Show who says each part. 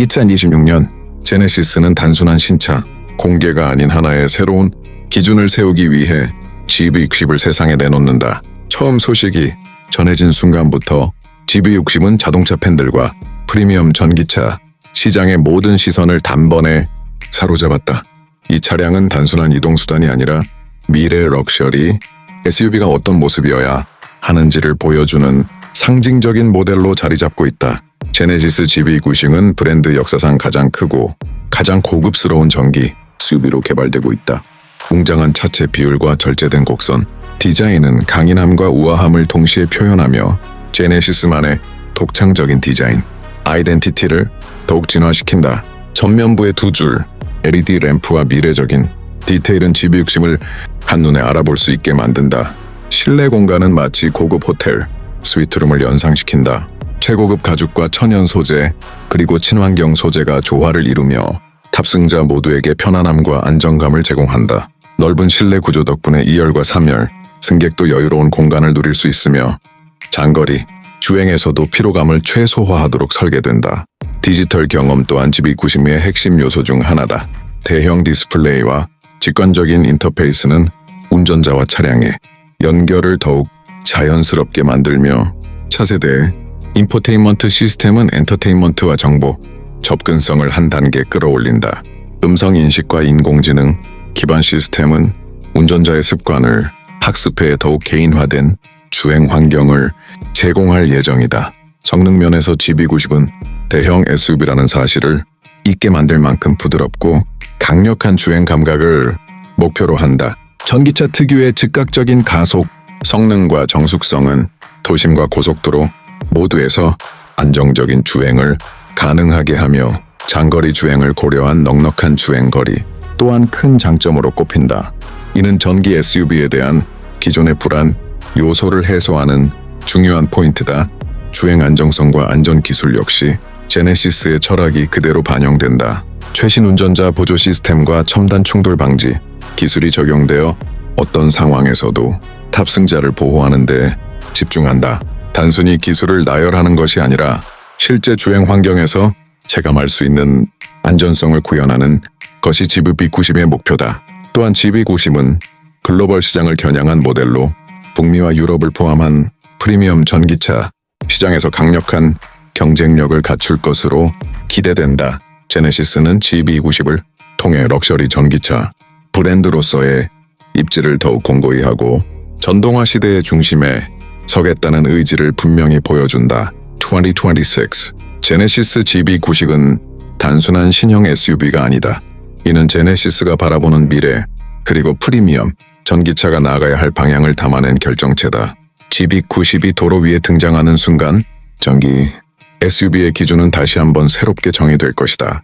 Speaker 1: 2026년 제네시스는 단순한 신차, 공개가 아닌 하나의 새로운 기준을 세우기 위해 GV60을 세상에 내놓는다. 처음 소식이 전해진 순간부터 GV60은 자동차 팬들과 프리미엄 전기차 시장의 모든 시선을 단번에 사로잡았다. 이 차량은 단순한 이동수단이 아니라 미래 럭셔리 SUV가 어떤 모습이어야 하는지를 보여주는 상징적인 모델로 자리 잡고 있다. 제네시스 GV90은 브랜드 역사상 가장 크고 가장 고급스러운 전기 SUV로 개발되고 있다. 웅장한 차체 비율과 절제된 곡선, 디자인은 강인함과 우아함을 동시에 표현하며 제네시스만의 독창적인 디자인, 아이덴티티를 더욱 진화시킨다. 전면부의 두 줄 LED 램프와 미래적인 디테일은 GV60을 한눈에 알아볼 수 있게 만든다. 실내 공간은 마치 고급 호텔, 스위트룸을 연상시킨다. 최고급 가죽과 천연 소재, 그리고 친환경 소재가 조화를 이루며 탑승자 모두에게 편안함과 안정감을 제공한다. 넓은 실내 구조 덕분에 2열과 3열, 승객도 여유로운 공간을 누릴 수 있으며 장거리, 주행에서도 피로감을 최소화하도록 설계된다. 디지털 경험 또한 GV90의 핵심 요소 중 하나다. 대형 디스플레이와 직관적인 인터페이스는 운전자와 차량의 연결을 더욱 자연스럽게 만들며 차세대 인포테인먼트 시스템은 엔터테인먼트와 정보, 접근성을 한 단계 끌어올린다. 음성 인식과 인공지능 기반 시스템은 운전자의 습관을 학습해 더욱 개인화된 주행 환경을 제공할 예정이다. 성능 면에서 GV90은 대형 SUV라는 사실을 잊게 만들 만큼 부드럽고 강력한 주행 감각을 목표로 한다. 전기차 특유의 즉각적인 가속, 성능과 정숙성은 도심과 고속도로 모두에서 안정적인 주행을 가능하게 하며 장거리 주행을 고려한 넉넉한 주행거리 또한 큰 장점으로 꼽힌다. 이는 전기 SUV에 대한 기존의 불안 요소를 해소하는 중요한 포인트다. 주행 안정성과 안전 기술 역시 제네시스의 철학이 그대로 반영된다. 최신 운전자 보조 시스템과 첨단 충돌 방지 기술이 적용되어 어떤 상황에서도 탑승자를 보호하는 데 집중한다. 단순히 기술을 나열하는 것이 아니라 실제 주행 환경에서 체감할 수 있는 안전성을 구현하는 것이 GV90의 목표다. 또한 GV90은 글로벌 시장을 겨냥한 모델로 북미와 유럽을 포함한 프리미엄 전기차 시장에서 강력한 경쟁력을 갖출 것으로 기대된다. 제네시스는 GV90을 통해 럭셔리 전기차 브랜드로서의 입지를 더욱 공고히 하고 전동화 시대의 중심에 서겠다는 의지를 분명히 보여준다. 2026 제네시스 GV90은 단순한 신형 SUV가 아니다. 이는 제네시스가 바라보는 미래 그리고 프리미엄 전기차가 나아가야 할 방향을 담아낸 결정체다. GV90이 도로 위에 등장하는 순간 전기 SUV의 기준은 다시 한번 새롭게 정의될 것이다.